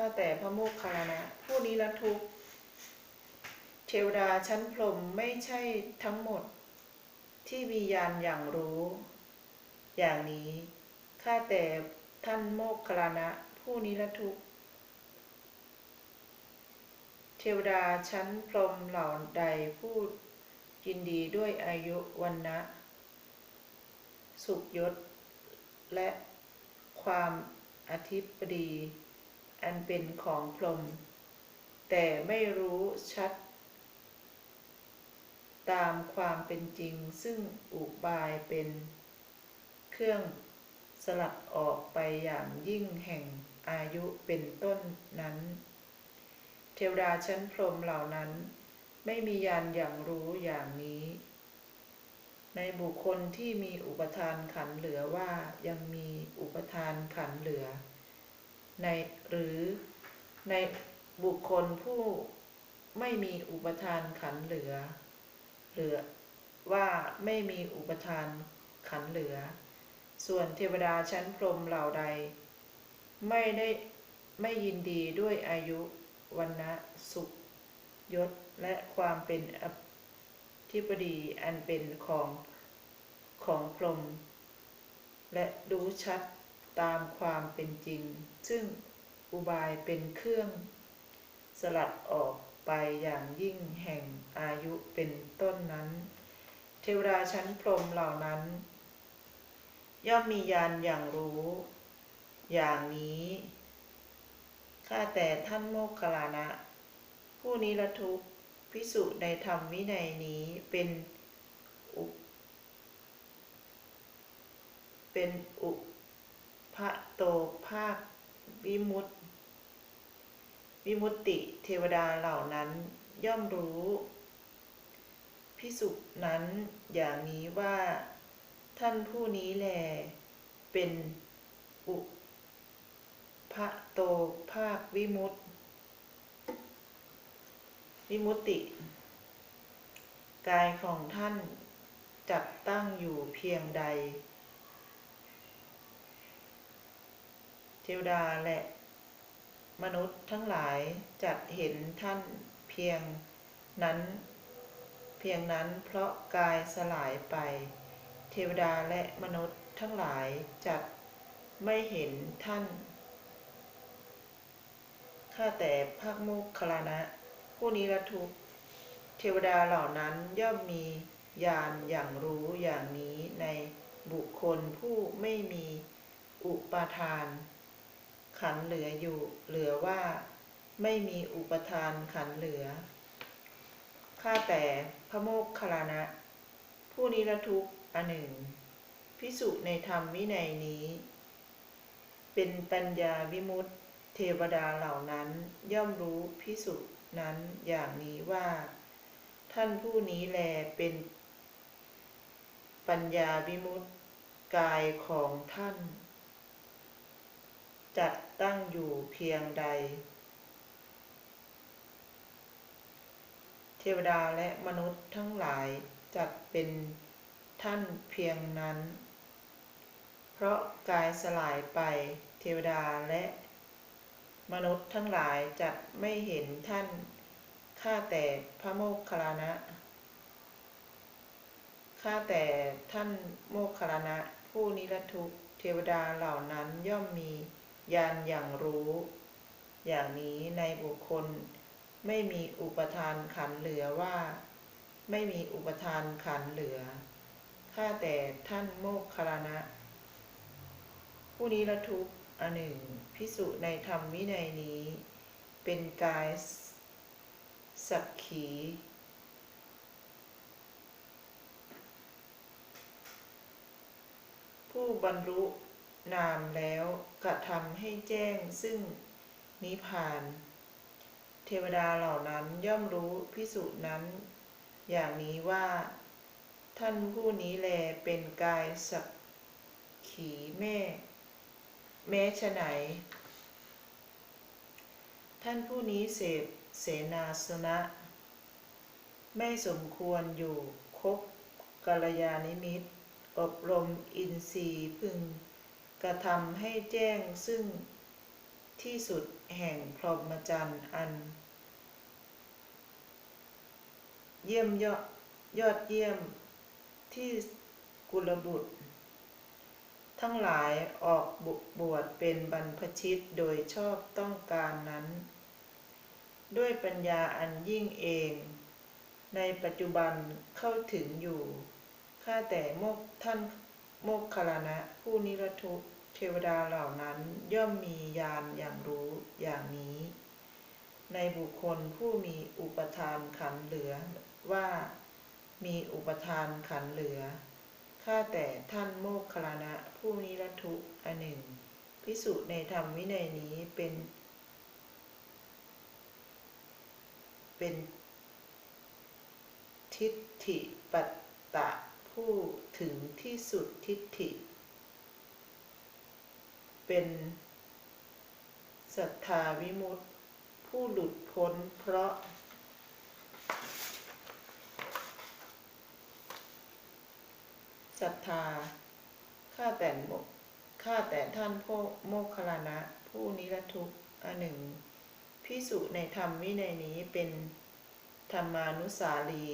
ข้าแต่พระโมคคัลลานะผู้นี้ละทุกเทวดาชั้นพรหมไม่ใช่ทั้งหมด ที่มีญาณอย่างรู้ อย่างนี้ข้าแต่ท่านโมคคัลานะ ผู้นี้ละทุกเทวดาชั้นพรหมเหล่าใดผู้ยินดีด้วยอายุวันนะสุขยศ และความอธิปดี อันเป็นของพรหมแต่ไม่รู้ชัด ตามความเป็นจริงซึ่งอุบายเป็นเครื่องสลัดออกไปอย่างยิ่งแห่งอายุเป็นต้นนั้น เทวดาชั้นพรหมเหล่านั้น ไม่มียานอย่างรู้อย่างนี้ ในบุคคลที่มีอุปทานขันเหลือว่ายังมีอุปทานขันเหลือ ในหรือในบุคคลผู้ไม่มีอุปทานขันเหลือ เหลือว่าไม่มีอุปทานขันเหลือ ส่วนเทวดาชั้นพรมเหล่าใด ไม่ได้ไม่ยินดีด้วยอายุวันนะสุขยศและความเป็นอธิปดีอันเป็นของของพรม และรู้ชัด ตามความเป็นจริง ซึ่งอุบายเป็นเครื่อง สลัดออกไปอย่างยิ่งแห่งอายุเป็นต้นนั้น เทวดาชั้นพรหมเหล่านั้น ย่อมมียานอย่างรู้ อย่างนี้ข้าแต่ท่านโมคคลานะ ผู้นี้ละทุกพิสุในธรรมวินัยนี้เป็นอุเป็นอุ พระโตภาควิมุตติ วิมุตติเทวดาเหล่านั้นย่อมรู้พิสุนั้นอย่างนี้ว่าท่านผู้นี้แล เป็นอุพระโตภาควิมุตติวิมุตติ กายของท่านจัดตั้งอยู่เพียงใด ทวดาและมนุษย์ทั้งหลายจัดเห็นท่านเพียงนั้น เพียงนั้นเพราะกายสลายไป เทวดาและมนุษย์ทั้งหลายจัดไม่เห็นท่าน ข้าแต่ภาคโมกขลานะ ผู้นี้ละทุกเทวดาเหล่านั้นย่อมมีญาณอย่างรู้อย่างนี้ในบุคคลผู้ไม่มีอุปาทาน ขันเหลืออยู่ เหลือว่าไม่มีอุปทานขันเหลือ ข้าแต่พระโมกขลานะ ผู้นี้ละทุกข์อันหนึ่ง พิสุในธรรมวินัยนี้ เป็นปัญญาวิมุตติเทวดาเหล่านั้นย่อมรู้พิสุนั้นอย่างนี้ว่า ท่านผู้นี้แลเป็นปัญญาวิมุตติกายของท่าน จัดตั้งอยู่เพียงใด เทวดาและมนุษย์ทั้งหลายจัดเป็นท่านเพียงนั้น เพราะกายสลายไปเทวดาและมนุษย์ทั้งหลายจัดไม่เห็นท่านข้าแต่พระโมคคัลลานะข้าแต่ท่านโมคคัลลานะผู้นิรทุกเทวดาเหล่านั้นย่อมมี ญาณอย่างรู้ อย่างนี้ในบุคคล ไม่มีอุปทานขันเหลือว่า ไม่มีอุปทานขันเหลือ ข้าแต่ท่านโมคคัลลานะผู้นี้ละทุกอันหนึ่งพิสุในธรรมวินัยนี้ เป็นกายสักขีผู้บรรลุ นามแล้วกระทำให้แจ้งซึ่งนิพพาน เทวดาเหล่านั้นย่อมรู้พิสุนั้น อย่างนี้ว่า ท่านผู้นี้แลเป็นกายสักขีแม่ แม้ฉะไหน ท่านผู้นี้เสพเสนาสนะ ไม่สมควรอยู่คบกัลยาณิมิตรอบรมอินทรีย์พึง กระทำให้แจ้งซึ่งที่สุดแห่งพรหมจรรย์อัน เยี่ยมยอดยอดเยี่ยมที่กุลบุตร ทั้งหลายออกบุบวชเป็นบรรพชิตโดยชอบต้องการนั้น ด้วยปัญญาอันยิ่งเอง ในปัจจุบันเข้าถึงอยู่ ข้าแต่โมกท่าน โมกขลานะ ผู้นิรทุกเทวดาเหล่านั้นย่อมมีญาณอย่างรู้อย่างนี้ ในบุคคลผู้มีอุปทานขันเหลือว่ามีอุปทานขันเหลือ ข้าแต่ท่านโมกขลานะผู้นิรทุกอันหนึ่งพิสุในธรรมวินัยนี้เป็น เป็นทิฏฐิปัตตะ ผู้ถึงที่สุดทิฏฐิ เป็นศรัทธาวิมุตติ ผู้หลุดพ้นเพราะ ศรัทธาข้าแต่โมข้าแต่ท่านพ่อโมคคัลลานะ ผู้นิรทุกข์อันหนึ่งพิสุในธรรมวินัยนี้เป็นธรรมานุสาลี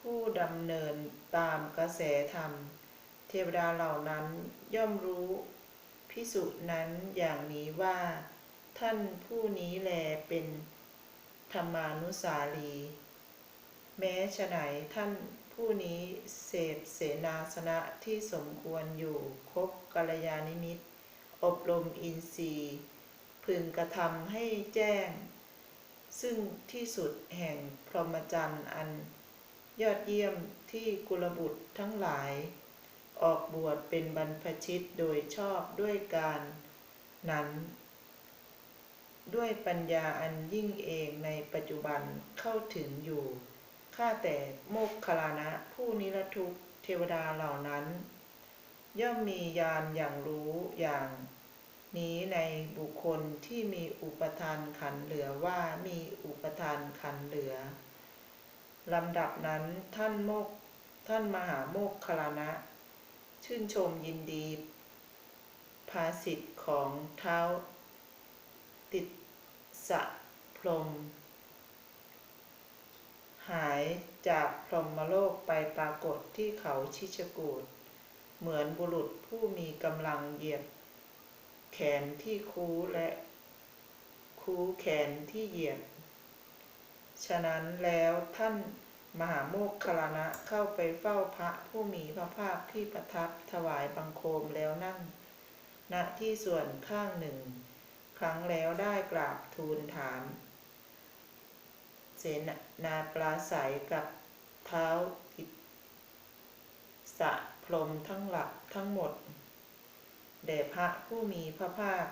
ผู้ดำเนินตามกระแสธรรม เทวดาเหล่านั้นย่อมรู้พิสุนั้นอย่างนี้ว่า ท่านผู้นี้แลเป็นธรรมานุสาลี แม้ฉะไหนท่านผู้นี้เสพเสนาสนะที่สมควรอยู่คบกัลยาณิมิตรอบรมอินทรีย์ พึงกระทำให้แจ้ง ซึ่งที่สุดแห่งพรหมจรรย์อัน ยอดเยี่ยมที่กุลบุตรทั้งหลาย ออกบวชเป็นบรรพชิตโดยชอบด้วยการนั้น ด้วยปัญญาอันยิ่งเองในปัจจุบันเข้าถึงอยู่ ข้าแต่โมกขลานะผู้นิรทุกเทวดาเหล่านั้น ย่อมมีญาณอย่างรู้อย่างนี้ในบุคคลที่มีอุปทานขันเหลือว่ามีอุปทานขันเหลือ ลำดับนั้นท่านโมกท่านมหาโมกขลานะ ชื่นชมยินดี ภาสิทธิ์ของเท้า ติดสะพรม หายจากพรหมโลกไปปรากฏที่เขาชิชกูดเหมือนบุรุษผู้มีกำลังเหยียบ แขนที่คูและคูแขนที่เหยียบ ฉะนั้นแล้วท่านมหาโมกขลานะเข้าไปเฝ้าพระผู้มีพระภาคที่ประทับถวายบังคมแล้วนั่ง ณที่ส่วนข้างหนึ่ง ครั้งแล้วได้กราบทูลถาม เสนาปราศัยกับเท้ากิสะพรมทั้งหลักทั้งหมดแด่พระผู้มีพระภาค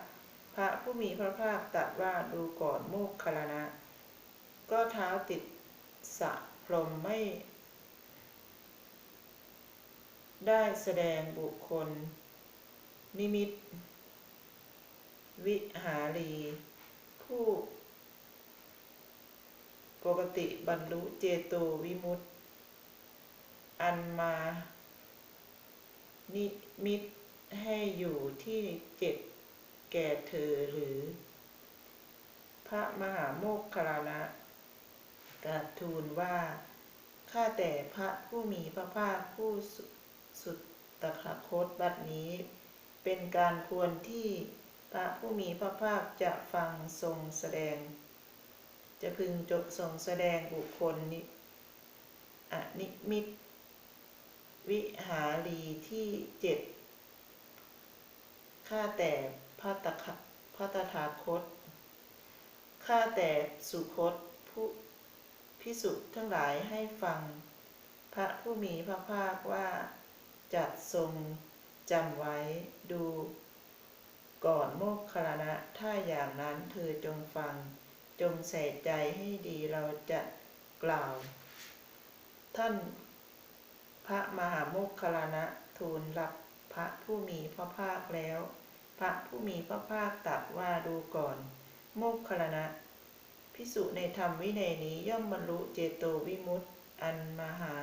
พระผู้มีพระภาคตรัสว่าดูก่อนโมกขลานะ ก็เท้าติดสะพรมไม่ ได้แสดงบุคคล นิมิต วิหารี ผู้ ปกติบรรลุเจโตวิมุตติ อันมา นิมิตให้อยู่ที่เจ็ดแก่เธอหรือ พระมหาโมกขลานะ กราบทูลว่า ข้าแต่พระผู้มีพระภาคผู้สุสุดตถาคตบัดนี้ เป็นการควรที่พระผู้มีพระภาคจะฟังทรงแสดง จะพึงจบทรงแสดงบุคคลนิอนิมิต วิหารีที่เจ็ดข้าแต่พระตถาพระตถาคต ข้าแต่สุคตผู้ พิสุทั้งหลายให้ฟัง พระผู้มีพระภาคว่าจัดทรงจำไว้ดู ก่อนโมกขลานะถ้าอย่างนั้นเธอจงฟัง จงใส่ใจให้ดีเราจะกล่าว ท่านพระมหาโมกขลานะทูลรับพระผู้มีพระภาคแล้ว พระผู้มีพระภาคตรัสว่าดูก่อน โมกขลานะ พิสุในธรรมวินัยนี้ย่อมบรรลุเจโตวิมุตติ อันมหา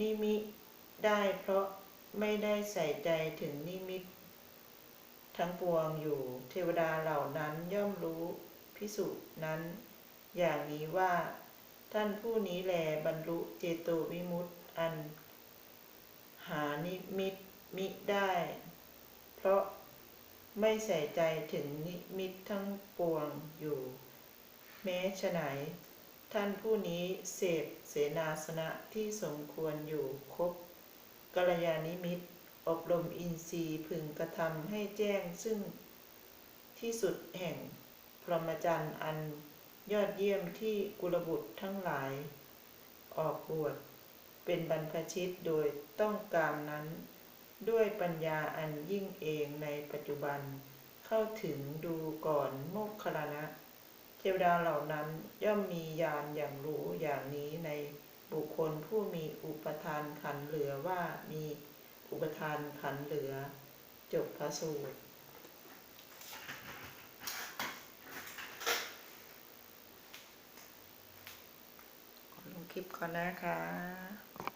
นิมิได้เพราะไม่ได้ใส่ใจถึงนิมิต ทั้งปวงอยู่เทวดาเหล่านั้นย่อมรู้พิสุนั้น อย่างนี้ว่าท่านผู้นี้แลบรรลุเจโตวิมุตติ อัน หานิมิตมิได้ เพราะไม่ใส่ใจถึงนิมิตทั้งปวงอยู่ แม้ฉไหน ท่านผู้นี้เสพเสนาสนะที่สมควรอยู่ครบกัลยาณิมิตร อบรมอินทรีย์พึงกระทำให้แจ้งซึ่งที่สุดแห่งพรหมจรรย์อันยอดเยี่ยมที่กุลบุตรทั้งหลาย ออกบวชเป็นบรรพชิตโดยต้องการนั้น ด้วยปัญญาอันยิ่งเองในปัจจุบันเข้าถึงดูก่อนโมกขลานะ เทวดาเหล่านั้นย่อมมีญาณอย่างรู้อย่างนี้ในบุคคลผู้มีอุปทานขันเหลือว่ามีอุปทานขันเหลือ จบพระสูตรขอลงคลิปก่อนนะคะ